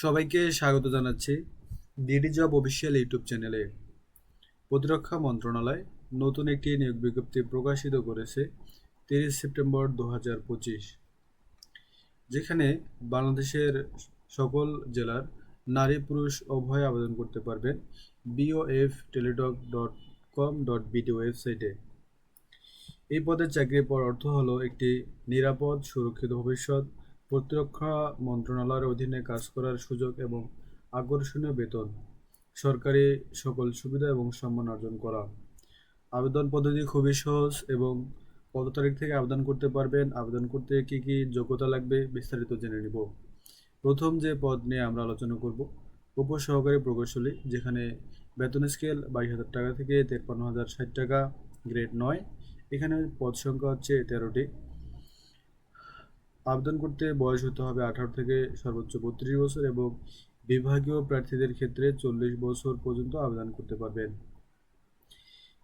সবাইকে স্বাগত জানাচ্ছি ডিডি জব অফিসিয়াল ইউটিউব চ্যানেলে। প্রতিরক্ষা মন্ত্রণালয় নতুন একটি নিয়োগ বিজ্ঞপ্তি প্রকাশিত করেছে তিরিশ সেপ্টেম্বর দু হাজার পঁচিশ, যেখানে বাংলাদেশের সকল জেলার নারী, পুরুষ, উভয় আবেদন করতে পারবেন BOF Teletalk dot com dot BD ওয়েবসাইটে এই পদের চাকরির পাওয়ার অর্থ হলো একটি নিরাপদ, সুরক্ষিত ভবিষ্যৎ প্রতিরক্ষা মন্ত্রণালয়ের অধীনে কাজ করার সুযোগ এবং আকর্ষণীয় বেতন, সরকারি সকল সুবিধা এবং সম্মান অর্জন করা। আবেদন পদ্ধতি খুবই সহজ এবং কত তারিখ থেকে আবেদন করতে পারবেন, আবেদন করতে কি কি যোগ্যতা লাগবে বিস্তারিত জেনে নিব। প্রথম যে পদ নিয়ে আমরা আলোচনা করব, উপসহকারী প্রকৌশলী, যেখানে বেতন স্কেল বাইশ হাজার টাকা থেকে তেপ্পান্ন হাজার ষাট টাকা, গ্রেড নয়। এখানে পদ সংখ্যা হচ্ছে তেরোটি। আবেদন করতে বয়স হতে হবে আঠারো থেকে সর্বোচ্চ বত্রিশ বছর এবং বিভাগীয় প্রার্থীদের ক্ষেত্রে চল্লিশ বছর পর্যন্ত আবেদন করতে পারবেন।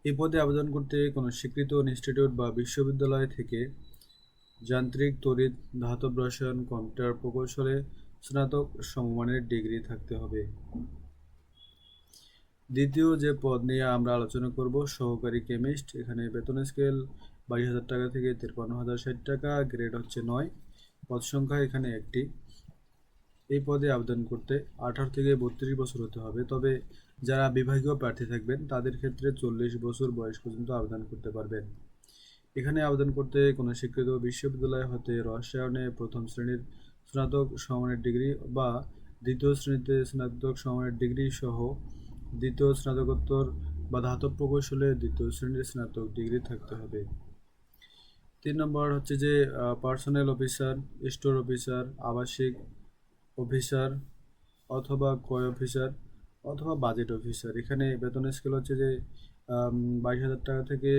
এই পদে আবেদন করতে কোনো স্বীকৃত ইনস্টিটিউট বা বিশ্ববিদ্যালয় থেকে যান্ত্রিক, তড়িৎ, ধাতব রসায়ন, কম্পিউটার প্রকৌশলে স্নাতক সমমানের ডিগ্রি থাকতে হবে। দ্বিতীয় যে পদ নিয়ে আমরা আলোচনা করব, সহকারী কেমিস্ট, এখানে বেতন স্কেল বাইশ হাজার টাকা থেকে তিরপান্ন হাজার ষাট টাকা, গ্রেড হচ্ছে নয়। পদ সংখ্যা এখানে একটি। এই পদে আবেদন করতে আঠারো থেকে বত্রিশ বছর হতে হবে। তবে যারা বিভাগীয় প্রার্থী থাকবেন, তাদের ক্ষেত্রে চল্লিশ বছর বয়স পর্যন্ত আবেদন করতে পারবেন। এখানে আবেদন করতে কোনো স্বীকৃত বিশ্ববিদ্যালয় হতে রসায়নে প্রথম শ্রেণির স্নাতক সমানের ডিগ্রি বা দ্বিতীয় শ্রেণীতে স্নাতক সমানের ডিগ্রি সহ দ্বিতীয় স্নাতকোত্তর বা ধাতব প্রকৌশলে দ্বিতীয় শ্রেণির স্নাতক ডিগ্রি থাকতে হবে। তিন নম্বর হচ্ছে যে পার্সোনাল অফিসার স্টোর অফিসার আবাসিক অফিসার অথবা ক্রয় অফিসার অথবা বাজেট অফিসার এখানে বেতন স্কেল হচ্ছে যে বাইশ হাজার টাকা থেকে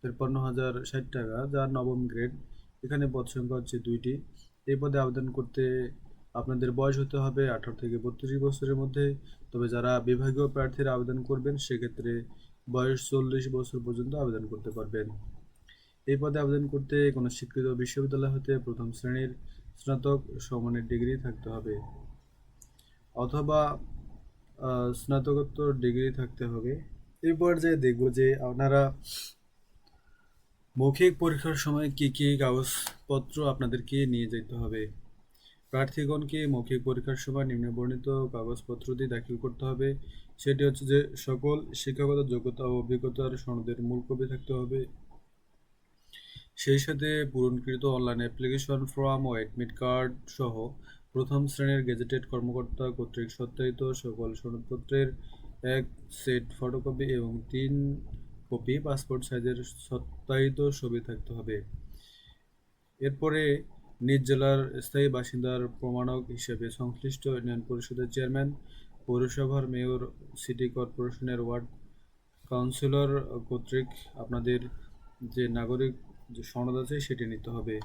তেপ্পান্ন হাজার ষাট টাকা, যার নবম গ্রেড এখানে পদ সংখ্যা হচ্ছে দুইটি। এই পদে আবেদন করতে আপনাদের বয়স হতে হবে আঠারো থেকে বত্রিশ বছরের মধ্যে। তবে যারা বিভাগীয় প্রার্থীরা আবেদন করবেন, সেক্ষেত্রে বয়স চল্লিশ বছর পর্যন্ত আবেদন করতে পারবেন। এই পদে আবেদন করতে কোনো স্বীকৃত বিশ্ববিদ্যালয় হতে প্রথম শ্রেণির স্নাতক সমানের ডিগ্রি থাকতে হবে অথবা স্নাতকোত্তর ডিগ্রি থাকতে হবে। এই পর্যায়ে দেখব যে আপনারা মৌখিক পরীক্ষার সময় কি কি কাগজপত্র আপনাদেরকে নিয়ে যেতে হবে। প্রার্থীগণকে মৌখিক পরীক্ষার সময় নিম্নবর্ণিত কাগজপত্র দিয়ে দাখিল করতে হবে। সেটি হচ্ছে যে সকল শিক্ষাগত যোগ্যতা ও অভিজ্ঞতার সনদের মূল কপি থাকতে হবে। সেই সাথে পূরণকৃত অনলাইন অ্যাপ্লিকেশন ফর্ম ও অ্যাডমিট কার্ড সহ প্রথম শ্রেণির গেজেটেড কর্মকর্তা কর্তৃক সত্যায়িত সকল সনদপত্রের এক সেট ফটোকপি এবং তিন কপি পাসপোর্ট সাইজের সত্যায়িত ছবি থাকতে হবে। এরপরে নিজ জেলার স্থায়ী বাসিন্দার প্রমাণক হিসেবে সংশ্লিষ্ট ইউনিয়ন পরিষদের চেয়ারম্যান, পৌরসভার মেয়র, সিটি কর্পোরেশনের ওয়ার্ড কাউন্সিলর কর্তৃক আপনাদের যে নাগরিক যে সনদ আছে সেটি নিতে হবে।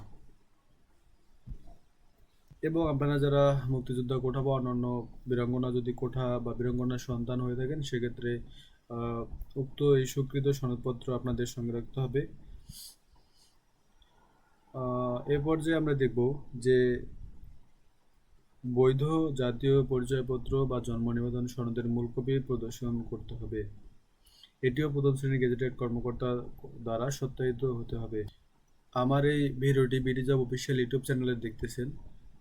এবং আপনারা যারা মুক্তিযোদ্ধা কোঠা বা অন্যান্য বীরাঙ্গনা যদি কোঠা বা বীরাঙ্গনার সন্তান হয়ে থাকেন, সেক্ষেত্রে উক্ত এই স্বীকৃত সনদপত্র আপনাদের সঙ্গে রাখতে হবে। এ পর্যায়ে আমরা দেখব যে বৈধ জাতীয় পরিচয়পত্র বা জন্ম নিবেদন সনদের মূল কপি প্রদর্শন করতে হবে। এটিও প্রথম শ্রেণির গেজেটেড কর্মকর্তা দ্বারা সত্যায়িত হতে হবে। আমার এই ভিডিওটি বিডিজব অফিসিয়াল ইউটিউব চ্যানেলে দেখতেছেন,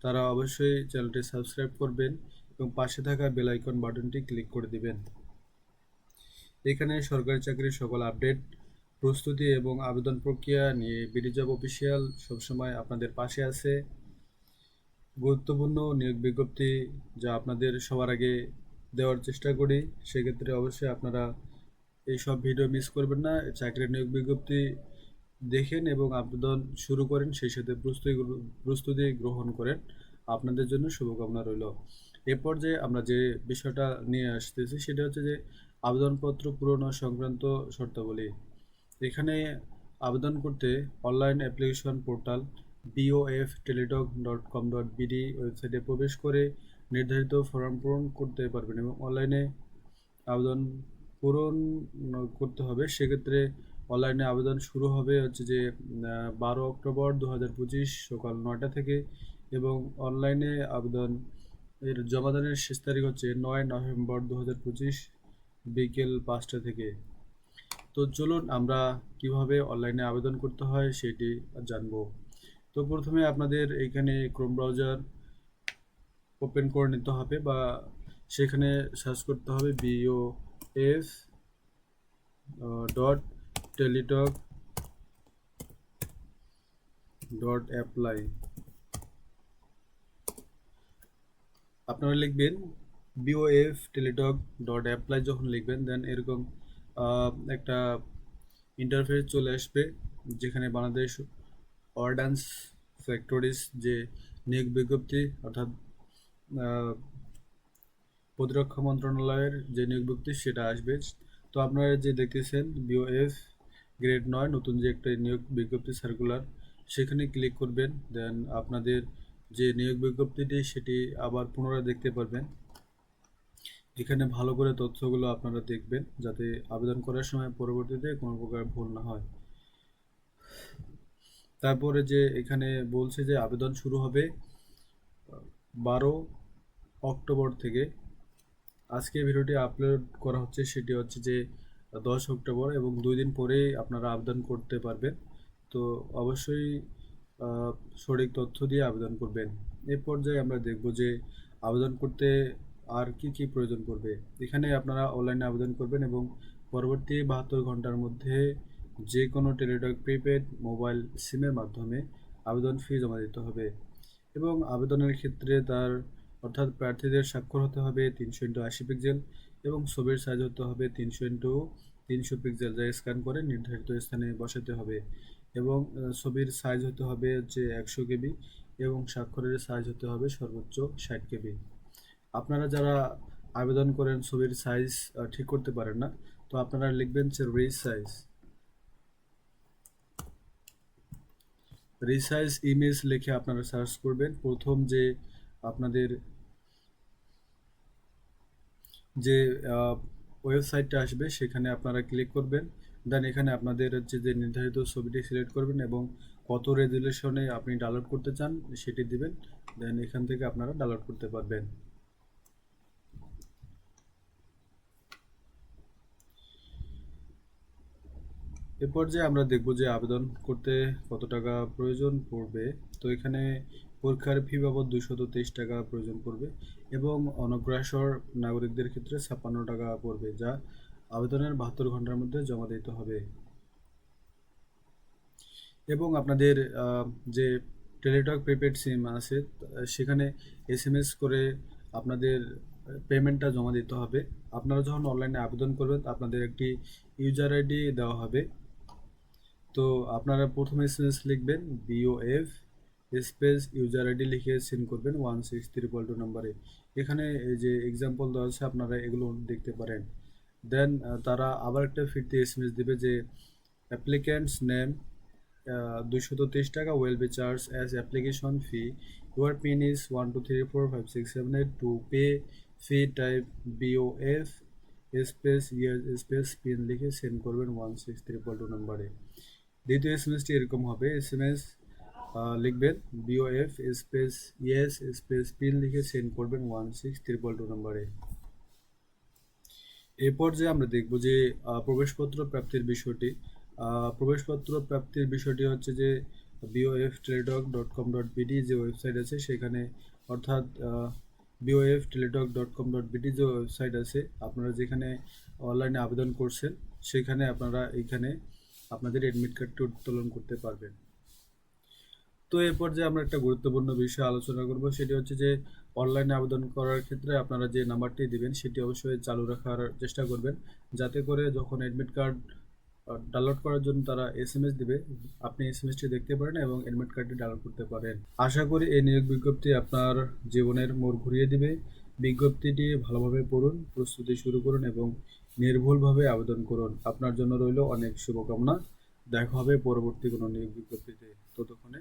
তারা অবশ্যই চ্যানেলটি সাবস্ক্রাইব করবেন এবং পাশে থাকা বেল আইকন বাটনটি ক্লিক করে দিবেন। এখানে সরকারি চাকরির সকল আপডেট, প্রস্তুতি এবং আবেদন প্রক্রিয়া নিয়ে বিডিজব অফিসিয়াল সবসময় আপনাদের পাশে আছে। গুরুত্বপূর্ণ নিয়োগ বিজ্ঞপ্তি যা আপনাদের সবার আগে দেওয়ার চেষ্টা করি, সেক্ষেত্রে অবশ্যই আপনারা এই সব ভিডিও মিস করবেন না, চাকরির নিয়োগ বিজ্ঞপ্তি দেখেন এবং আবেদন শুরু করেন, সেই সাথে প্রস্তুতি প্রস্তুতি গ্রহণ করেন। আপনাদের জন্য শুভকামনা রইল। এ পর্যায়ে আমরা যে বিষয়টা নিয়ে আসতেছি, সেটা হচ্ছে যে আবেদনপত্র পূরণ সংক্রান্ত শর্তাবলী। এখানে আবেদন করতে online application portal BOF Teletalk dot com dot BD ওয়েবসাইটে প্রবেশ করে নির্ধারিত ফর্ম পূরণ করতে পারবেন এবং অনলাইনে আবেদন পূরণ করতে হবে। সেক্ষেত্রে অনলাইনে আবেদন শুরু হবে হচ্ছে যে বারো অক্টোবর দু হাজার পঁচিশ সকাল নয়টা থেকে এবং অনলাইনে আবেদন এর জমাদানের শেষ তারিখ হচ্ছে নয় নভেম্বর দু হাজার পঁচিশ বিকেল পাঁচটা থেকে। তো চলুন আমরা কীভাবে অনলাইনে আবেদন করতে হয় সেটি জানব। তো প্রথমে আপনাদের এখানে ক্রোম ব্রাউজার ওপেন করে নিতে হবে বা সেখানে সার্চ করতে হবে B O F dot Teletalk dot apply আপনারা লিখবেন বিওএফ টেলিটক ডট অ্যাপ্লাই যখন লিখবেন দেন এরকম একটা ইন্টারফেস চলে আসবে যেখানে বাংলাদেশ অর্ডান্স ফ্যাক্টরিজ যে নিয়োগ বিজ্ঞপ্তি, অর্থাৎ প্রতিরক্ষা মন্ত্রণালয়ের যে নিয়োগ বিজ্ঞপ্তি সেটা আসবে। তো আপনারা যে দেখতেছেন বিওএফ গ্রেড নয়, নতুন যে একটা নিয়োগ বিজ্ঞপ্তি সার্কুলার সেখানে ক্লিক করবেন দেন আপনাদের যে নিয়োগ বিজ্ঞপ্তিটি, সেটি আবার পুনরায় দেখতে পারবেন। এখানে ভালো করে তথ্যগুলো আপনারা দেখবেন, যাতে আবেদন করার সময় পরবর্তীতে কোনো প্রকার ভুল না হয়। তারপরে যে এখানে বলছে যে আবেদন শুরু হবে বারো অক্টোবর থেকে। আজকে ভিডিওটি আপলোড করা হচ্ছে, সেটি হচ্ছে যে দশ অক্টোবর এবং দুই দিন পরেই আপনারা আবেদন করতে পারবেন। তো অবশ্যই সঠিক তথ্য দিয়ে আবেদন করবেন। এই পর্যায়ে আমরা দেখব যে আবেদন করতে আর কি কি প্রয়োজন পড়বে। এখানে আপনারা অনলাইনে আবেদন করবেন এবং পরবর্তী বাহাত্তর ঘণ্টার মধ্যে যে কোনো টেলিটক প্রিপেড মোবাইল সিমের মাধ্যমে আবেদন ফি জমা দিতে হবে। এবং আবেদনের ক্ষেত্রে তার অর্থাৎ প্রার্থীদের স্বাক্ষর হতে হবে তিনশো ইন্টু আশি পিক্সেল এবং ছবির সাইজ হতে হবে তিনশো ইন্টু তিনশো পিক্সেল যা স্ক্যান করে নির্ধারিত স্থানে বসাতে হবে এবং ছবির সাইজ হতে হবে যে একশো কেবি এবং স্বাক্ষরের সাইজ হতে হবে সর্বোচ্চ ষাট কেবি। আপনারা যারা আবেদন করেন ছবির সাইজ ঠিক করতে পারেন না, তো আপনারা লিখবেন যে রিসাইজ রিসাইজ ইমেজ লিখে আপনারা সার্চ করবেন। প্রথম যে আপনাদের যে ওয়েবসাইটটা আসবে, সেখানে আপনারা ক্লিক করবেন। দেন এখানে আপনাদের হচ্ছে যে নির্ধারিত ছবিটি সিলেক্ট করবেন এবং কত রেজুলেশনে আপনি ডাউনলোড করতে চান, সেটি দিবেন। দেন এখান থেকে আপনারা ডাউনলোড করতে পারবেন। এরপর যে আমরা দেখব যে আবেদন করতে কত টাকা প্রয়োজন পড়বে, তো এখানে পরীক্ষার ফি বাবদ দুশত তেইশ টাকা প্রয়োজন পড়বে এবং অনগ্রসর নাগরিকদের ক্ষেত্রে ছাপ্পান্ন টাকা পড়বে, যা আবেদনের বাহাত্তর ঘণ্টার মধ্যে জমা দিতে হবে। এবং আপনাদের যে টেলিটক প্রিপেড সিম আছে সেখানে এস এম এস করে আপনাদের পেমেন্টটা জমা দিতে হবে। আপনারা যখন অনলাইনে আবেদন করবেন, আপনাদের একটি ইউজার আইডি দেওয়া হবে। তো আপনারা প্রথমে এস এম এস লিখবেন বিওএফ স্পেস ইউজার আইডি লিখে সেন্ড করবেন ওয়ান সিক্স ত্রিপল টু নাম্বারে এখানে যে এক্সাম্পল দেওয়া আছে, আপনারা এগুলো দেখতে পারেন। দেন তারা আবার একটা ফিরতে এস এম এস দেবে যে অ্যাপ্লিক্যান্টস নেম দুইশত তেইশ টাকা will be charge as application fee your PIN is one two three four five six seven eight to pay fee type BOF space year space PIN লিখে send করবেন one six triple two নাম্বারে দ্বিতীয় S M ST এরকম হবে S M S লিখবেন BOF space yes space PIN লিখে send করবেন one six triple two নাম্বারে এরপর যে আমরা দেখব যে প্রবেশপত্র প্রাপ্তির বিষয়টি প্রবেশপত্র প্রাপ্তির বিষয়টি হচ্ছে যে BOF Teletalk dot com dot BD যে ওয়েবসাইট আছে সেখানে অর্থাৎ BOF Teletalk dot com dot BD যে ওয়েবসাইট আছে, আপনারা যেখানে অনলাইনে আবেদন করছেন, সেখানে আপনারা এইখানে আপনাদের এডমিট কার্ডটি উত্তোলন করতে পারবেন। তো এরপর যে আমরা একটা গুরুত্বপূর্ণ বিষয় আলোচনা করব, সেটি হচ্ছে যে অনলাইনে আবেদন করার ক্ষেত্রে আপনারা যে নাম্বারটি দিবেন, সেটি অবশ্যই চালু রাখার চেষ্টা করবেন। যাতে করে যখন অ্যাডমিট কার্ড ডাউনলোড করার জন্য তারা এস এম এস দিবে, আপনি এস এম এসটি দেখতে পারেন এবং অ্যাডমিট কার্ডটি ডাউনলোড করতে পারেন। আশা করি এই নিয়োগ বিজ্ঞপ্তি আপনার জীবনের মোড় ঘুরিয়ে দিবে। বিজ্ঞপ্তিটি ভালোভাবে পড়ুন, প্রস্তুতি শুরু করুন এবং নির্ভুলভাবে আবেদন করুন। আপনার জন্য রইল অনেক শুভকামনা। দেখা হবে পরবর্তী কোনো নিয়োগ বিজ্ঞপ্তিতে। ততক্ষণে